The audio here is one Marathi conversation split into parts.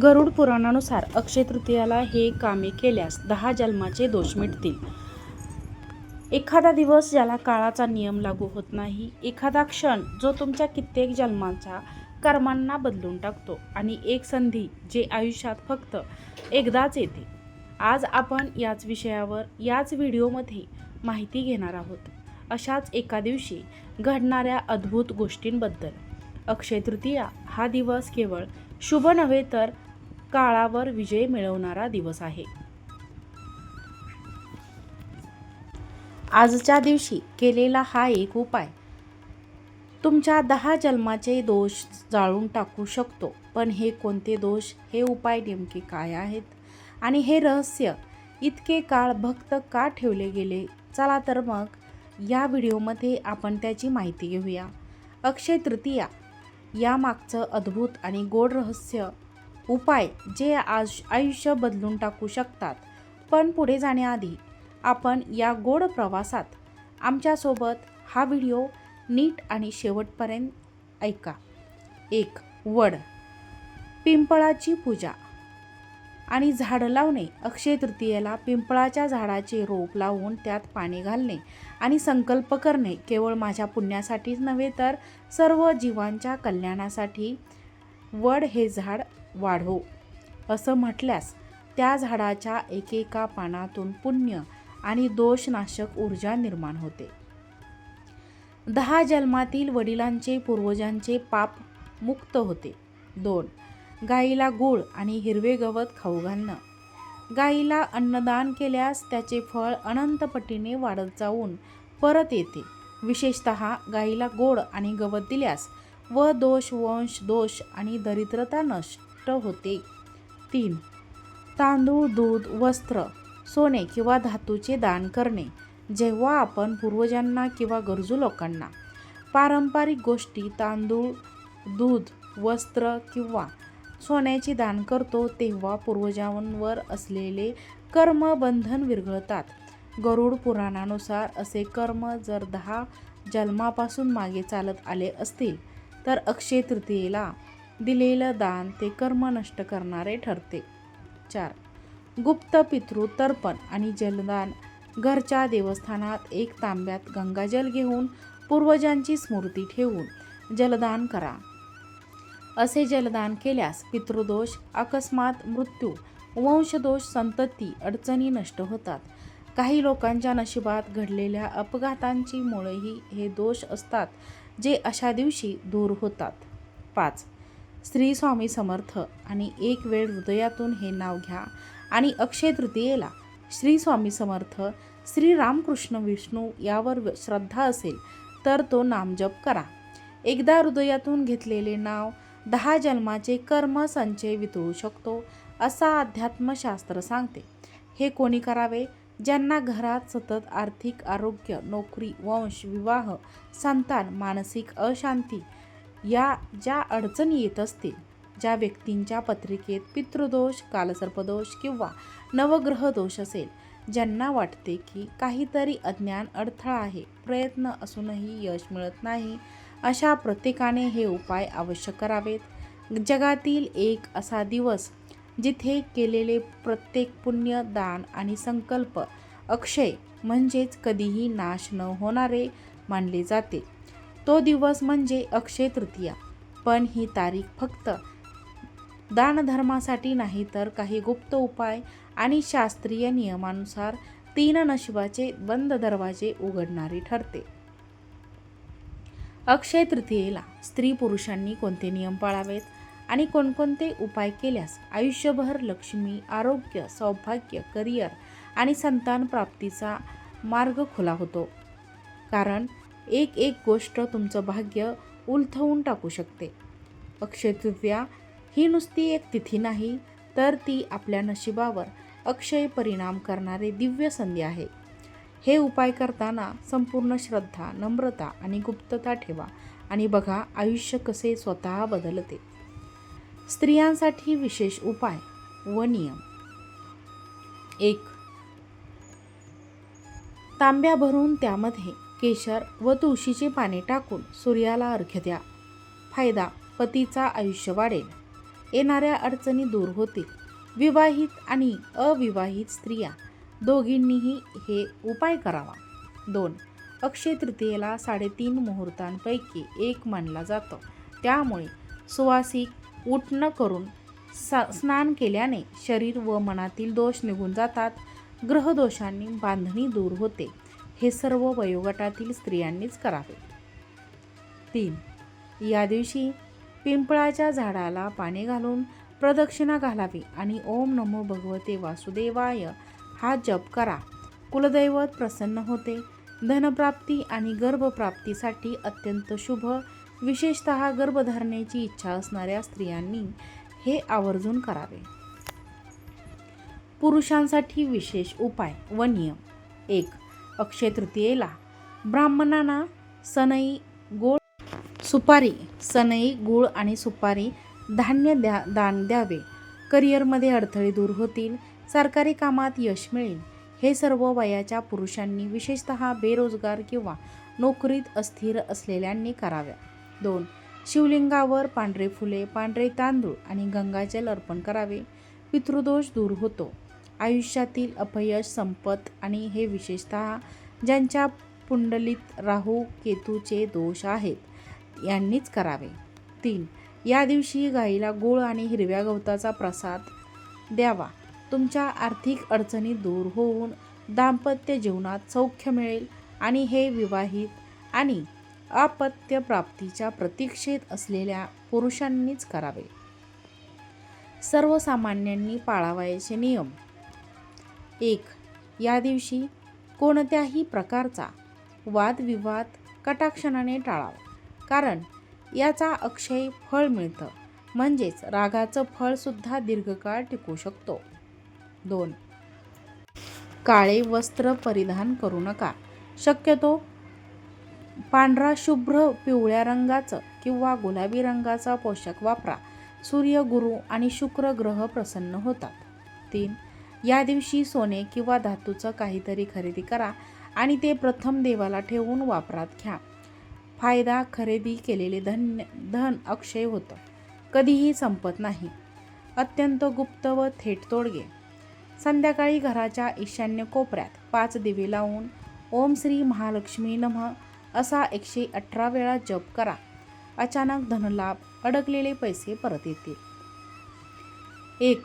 गरुड पुराणानुसार अक्षय तृतीयाला हे कामे केल्यास दहा जन्माचे दोष मिटतील. एखादा दिवस ज्याला काळाचा नियम लागू होत नाही एखादा क्षण जो तुमच्या कित्येक जन्मांच्या कर्मांना बदलून टाकतो आणि एक संधी जे आयुष्यात फक्त एकदाच येते. आज आपण याच विषयावर याच व्हिडिओमध्ये माहिती घेणार आहोत. अशाच एका दिवशी घडणाऱ्या अद्भुत गोष्टींबद्दल. अक्षय तृतीया हा दिवस केवळ शुभ नव्हे तर काळावर विजय मिळवणारा दिवस आहे. आजच्या दिवशी केलेला हा एक उपाय. तुमच्या दहा जन्माचे दोष जाळून टाकू शकतो पण हे कोणते दोष? हे उपाय नेमके काय आहेत? आणि हे रहस्य इतके काळ भक्त का ठेवले गेले? चला तर मग या व्हिडिओमध्ये आपण त्याची माहिती घेऊया. अक्षय तृतीया यामागचं अद्भुत आणि गोड रहस्य उपाय जे आज आयुष्य बदलून टाकू शकतात. पण पुढे जाण्याआधी आपण या गोड प्रवासात आमच्यासोबत हा व्हिडिओ नीट आणि शेवटपर्यंत ऐका. एक वड. पिंपळाची पूजा. आणि झाडं लावणे. अक्षय तृतीयेला पिंपळाच्या झाडाचे रोप लावून त्यात पाणी घालणे आणि संकल्प करणे केवळ माझ्या पुण्यासाठीच नव्हे तर सर्व जीवांच्या कल्याणासाठी वड हे झाड वाढो असं म्हटल्यास त्या झाडाच्या एकेका पानातून पुण्य आणि दोषनाशक ऊर्जा निर्माण होते. दहा जन्मातील वडिलांचे पूर्वजांचे पाप मुक्त होते. दोन गाईला गूळ आणि हिरवे गवत खाऊ घालणं. गाईला अन्नदान केल्यास त्याचे फळ अनंतपटीने वाढत जाऊन परत येते. विशेषत गाईला गोड आणि गवत दिल्यास व दोष वंश दोष आणि दरिद्रता नष्ट होते. तीन तांदूळ दूध वस्त्र सोने किंवा धातूचे दान करणे. जेव्हा आपण पूर्वजांना किंवा गरजू लोकांना पारंपरिक गोष्टी तांदूळ दूध वस्त्र किंवा सोन्याचे दान करतो तेव्हा पूर्वजांवर असलेले कर्मबंधन विरघळतात. गरुड पुराणानुसार असे कर्म जर दहा जन्मापासून मागे चालत आले असतील तर अक्षय तृतीयेला दिलेलं दान ते कर्म नष्ट करणारे ठरते. चार. गुप्त पितृ तर्पण आणि जलदान. घरच्या देवस्थानात एक तांब्यात गंगाजल घेऊन पूर्वजांची स्मृती ठेवून जलदान करा. असे जलदान केल्यास पितृदोष अकस्मात मृत्यू वंशदोष संतती अडचणी नष्ट होतात. काही लोकांच्या नशिबात घडलेल्या अपघातांची मुळेही हे दोष असतात. जे अशा दिवशी दूर होतात. पाच. श्री स्वामी समर्थ आणि एक वेळ हृदयातून हे नाव घ्या. आणि अक्षय तृतीयेला श्री स्वामी समर्थ श्री रामकृष्ण विष्णू यावर श्रद्धा असेल तर तो नामजप करा. एकदा हृदयातून घेतलेले नाव दहा जन्माचे कर्म संचय वितळू शकतो असा अध्यात्मशास्त्र सांगते. हे कोणी करावे? ज्यांना घरात सतत आर्थिक आरोग्य नोकरी वंश विवाह संतान मानसिक अशांती या ज्या अडचणी येत असतील ज्या व्यक्तींच्या पत्रिकेत पितृदोष कालसर्पदोष किंवा नवग्रह दोष असेल ज्यांना वाटते की काहीतरी अज्ञान अडथळा आहे प्रयत्न असूनही यश मिळत नाही अशा प्रत्येकाने हे उपाय अवश्य करावेत. जगातील एक असा दिवस जिथे केलेले प्रत्येक पुण्य दान आणि संकल्प अक्षय म्हणजेच कधीही नाश न होणारे मानले जाते. तो दिवस म्हणजे अक्षय तृतीया. पण ही तारीख फक्त दानधर्मासाठी नाही तर काही गुप्त उपाय आणि शास्त्रीय नियमानुसार तीन नशिबाचे बंद दरवाजे उघडणारी ठरते. अक्षय तृतीयेला स्त्री पुरुषांनी कोणते नियम पाळावेत? आणि कोणकोणते उपाय केल्यास आयुष्यभर लक्ष्मी आरोग्य सौभाग्य करिअर आणि संतान प्राप्तीचा मार्ग खुला होतो. कारण एक एक गोष्ट तुमचं भाग्य उलथवून टाकू शकते. अक्षय तृतीया ही नुसती एक तिथी नाही तर ती आपल्या नशिबावर अक्षय परिणाम करणारे दिव्य संधी आहे. हे उपाय करताना संपूर्ण श्रद्धा नम्रता आणि गुप्तता ठेवा आणि बघा आयुष्य कसे स्वतः बदलते. स्त्रियांसाठी विशेष उपाय व नियम. एक. तांब्या भरून त्यामध्ये केशर व तुळशीची पाने टाकून सूर्याला अर्घ्य द्या. फायदा पतीचा आयुष्य वाढेल. येणाऱ्या अडचणी दूर होतील. विवाहित आणि अविवाहित स्त्रिया दोघींनीही हे उपाय करावा. दोन. अक्षय तृतीयेला साडेतीन मुहूर्तांपैकी एक मानला जातो. त्यामुळे सुवासिक उठणं करून सा स्नान केल्याने शरीर व मनातील दोष निघून जातात. ग्रहदोषांनी बांधणी दूर होते. हे सर्व वयोगटातील स्त्रियांनीच करावे. तीन. या दिवशी पिंपळाच्या झाडाला पाणी घालून प्रदक्षिणा घालावी आणि ओम नमो भगवते वासुदेवाय हा जप करा. कुलदैवत प्रसन्न होते. धनप्राप्ती आणि गर्भप्राप्तीसाठी अत्यंत शुभ विशेषतः गर्भधारणेची इच्छा असणाऱ्या स्त्रियांनी हे आवर्जून करावे. पुरुषांसाठी विशेष उपाय व नियम. एक अक्षय तृतीयेला ब्राह्मणांना सनई गोळ सुपारी सनई गूळ आणि सुपारी धान्य द्या दान द्यावे. करिअरमध्ये अडथळे दूर होतील सरकारी कामात यश मिळेल. हे सर्व वयाच्या पुरुषांनी विशेषतः बेरोजगार किंवा नोकरीत अस्थिर असलेल्यांनी कराव्या. दोन. शिवलिंगावर पांढरे फुले पांढरे तांदूळ आणि गंगाजल अर्पण करावे. पितृदोष दूर होतो. आयुष्यातील अपयश संपत आणि हे विशेषतः ज्यांच्या कुंडलीत राहू केतूचे दोष आहेत यांनीच करावे. तीन. या दिवशी गाईला गूळ आणि हिरव्या गवताचा प्रसाद द्यावा. तुमच्या आर्थिक अडचणी दूर होऊन दाम्पत्य जीवनात सौख्य मिळेल आणि हे विवाहित आणि आपत्य प्राप्तीच्या प्रतीक्षेत असलेल्या पुरुषांनीच करावे. सर्वसामान्यांनी पाळावयाचे नियम. एक या दिवशी कोणत्याही प्रकारचा वादविवाद कटाक्षणाने टाळावा. कारण याचा अक्षय फळ मिळतं. म्हणजेच रागाचं फळसुद्धा दीर्घकाळ टिकू शकतो. दोन काळे वस्त्र परिधान करू नका. शक्यतो पांढरा शुभ्र पिवळ्या रंगाचं किंवा गुलाबी रंगाचा पोशाख वापरा. सूर्य गुरु आणि शुक्र ग्रह प्रसन्न होतात. तीन या दिवशी सोने किंवा धातूचं काहीतरी खरेदी करा आणि ते प्रथम देवाला ठेवून वापरात घ्या. फायदा खरेदी केलेले धन्य धन अक्षय होतं. कधीही संपत नाही. अत्यंत गुप्त व थेट तोडगे. संध्याकाळी घराच्या ईशान्य कोपऱ्यात पाच दिवे लावून ओम श्री महालक्ष्मी नमः असा एकशे अठरा वेळा जप करा. अचानक धनलाभ अडकलेले पैसे परत येतील. एक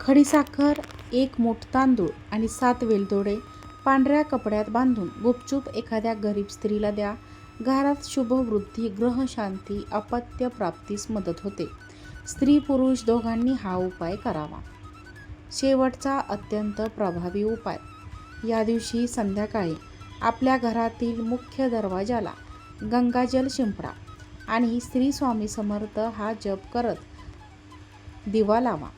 खडीसाखर एक मोठ तांदूळ आणि सात वेलदोडे पांढऱ्या कपड्यात बांधून गुपचूप एखाद्या गरीब स्त्रीला द्या. घरात शुभवृद्धी ग्रहशांती अपत्य प्राप्तीस मदत होते. स्त्री पुरुष दोघांनी हा उपाय करावा. शेवटचा अत्यंत प्रभावी उपाय. या दिवशी संध्याकाळी आपल्या घरातील मुख्य दरवाजाला गंगाजल शिंपडा आणि श्री स्वामी समर्थ हा जप करत दिवा लावा.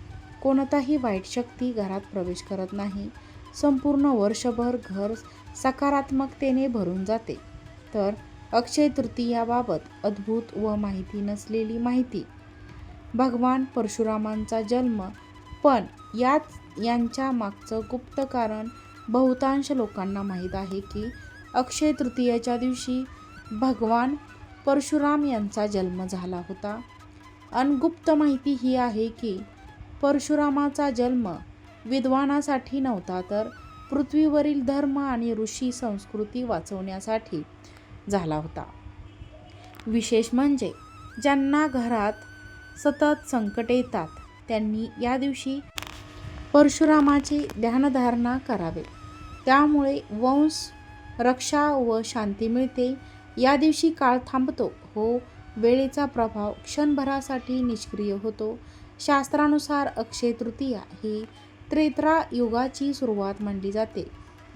कोणताही वाईट शक्ती घरात प्रवेश करत नाही. संपूर्ण वर्षभर घर सकारात्मकतेने भरून जाते. तर अक्षय तृतीयाबाबत अद्भुत व माहिती नसलेली माहिती. भगवान परशुरामांचा जन्म पण याच यांच्या मागचं गुप्त कारण बहुतांश लोकांना माहीत आहे की अक्षय तृतीयेच्या दिवशी भगवान परशुराम यांचा जन्म झाला होता. अनगुप्त माहिती ही आहे की परशुरामाचा जन्म विद्वानासाठी नव्हता तर पृथ्वीवरील धर्म आणि ऋषी संस्कृती वाचवण्यासाठी झाला होता. विशेष म्हणजे ज्यांना घरात सतत संकट येतात त्यांनी या दिवशी परशुरामाची ध्यानधारणा करावे. त्यामुळे वंश रक्षा व शांती मिळते. या दिवशी काळ थांबतो. हो वेळेचा प्रभाव क्षणभरासाठी निष्क्रिय होतो. शास्त्रानुसार अक्षय तृतीया ही त्रेत्रा युगाची सुरुवात मानली जाते.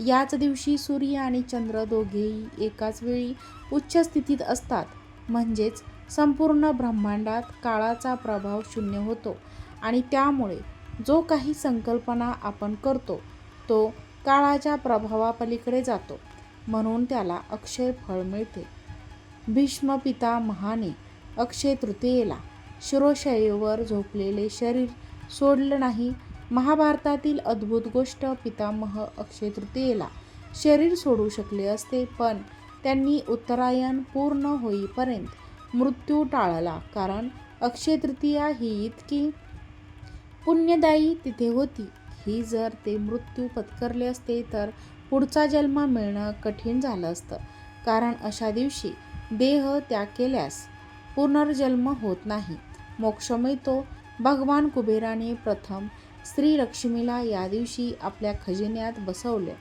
याच दिवशी सूर्य आणि चंद्र दोघेही एकाच वेळी उच्च स्थितीत असतात. म्हणजेच संपूर्ण ब्रह्मांडात काळाचा प्रभाव शून्य होतो आणि त्यामुळे जो काही संकल्पना आपण करतो तो काळाच्या प्रभावापलीकडे जातो. म्हणून त्याला अक्षय फळ मिळते. भीष्म पितामहाने अक्षय तृतीयेला शिरोशयेवर झोपलेले शरीर सोडलं नाही. महाभारतातील अद्भुत गोष्ट पितामह अक्षय तृतीयेला शरीर सोडू शकले असते पण त्यांनी उत्तरायण पूर्ण होईपर्यंत मृत्यू टाळला कारण अक्षय तृतीया ही इतकी पुण्यदायी तिथे होती. ही जर ते मृत्यू पत्करले असते तर पुढचा जन्म मिळणं कठीण झालं असतं. कारण अशा दिवशी देह त्याग केल्यास पुनर्जन्म होत नाही. मोक्ष मिळतो. भगवान कुबेराने प्रथम स्त्री लक्ष्मीला या दिवशी आपल्या खजिन्यात बसवले.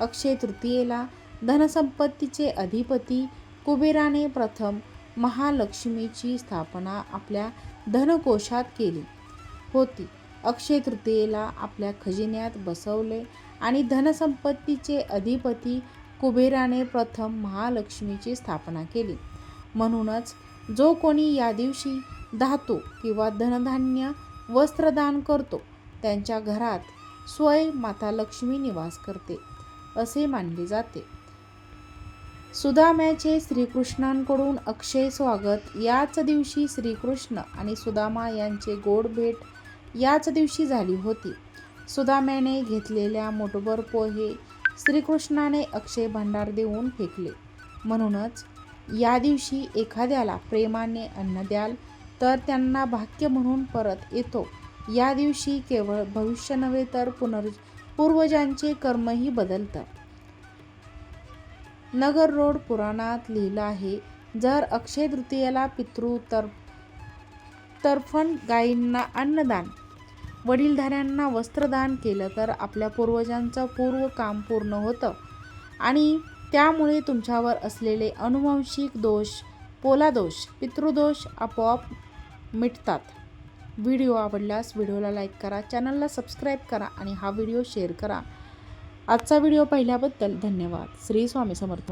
अक्षय तृतीयेला धनसंपत्तीचे अधिपती कुबेराने प्रथम महालक्ष्मीची स्थापना आपल्या धनकोशात केली होती. अक्षय तृतीयेला आपल्या खजिन्यात बसवले. आणि धनसंपत्तीचे अधिपती कुबेराने प्रथम महालक्ष्मीची स्थापना केली. म्हणूनच जो कोणी या दिवशी धातू किंवा धनधान्य वस्त्रदान करतो त्यांच्या घरात स्वय माता लक्ष्मी निवास करते असे मानले जाते. सुदाम्याचे श्रीकृष्णांकडून अक्षय स्वागत याच दिवशी श्रीकृष्ण आणि सुदामा यांचे गोड भेट याच दिवशी झाली होती. सुदाम्याने घेतलेल्या मोठभर पोहे श्रीकृष्णाने अक्षय भांडार देऊन फेकले. म्हणूनच या दिवशी एखाद्याला प्रेमाने अन्न द्याल तर त्यांना भाग्य म्हणून परत येतो. या दिवशी केवळ भविष्य नव्हे तर पुनर् पूर्वजांचे कर्मही बदलतात नगर रोड पुराणात लिहिलं आहे जर अक्षय तृतीयेला पितृ तर तर्फण गायींना अन्नदान वडीलधाऱ्यांना वस्त्रदान केलं तर आपल्या पूर्वजांचं पूर्व काम पूर्ण होतं. आणि त्यामुळे तुमच्यावर असलेले अनुवंशिक दोष पोलादोष पितृदोष आपोआप मिटतात. व्हिडिओ आवडल्यास व्हिडिओला लाईक करा चॅनलला सबस्क्राईब करा आणि हा व्हिडिओ शेअर करा. आजचा व्हिडिओ पाहिल्याबद्दल धन्यवाद. श्री स्वामी समर्थ.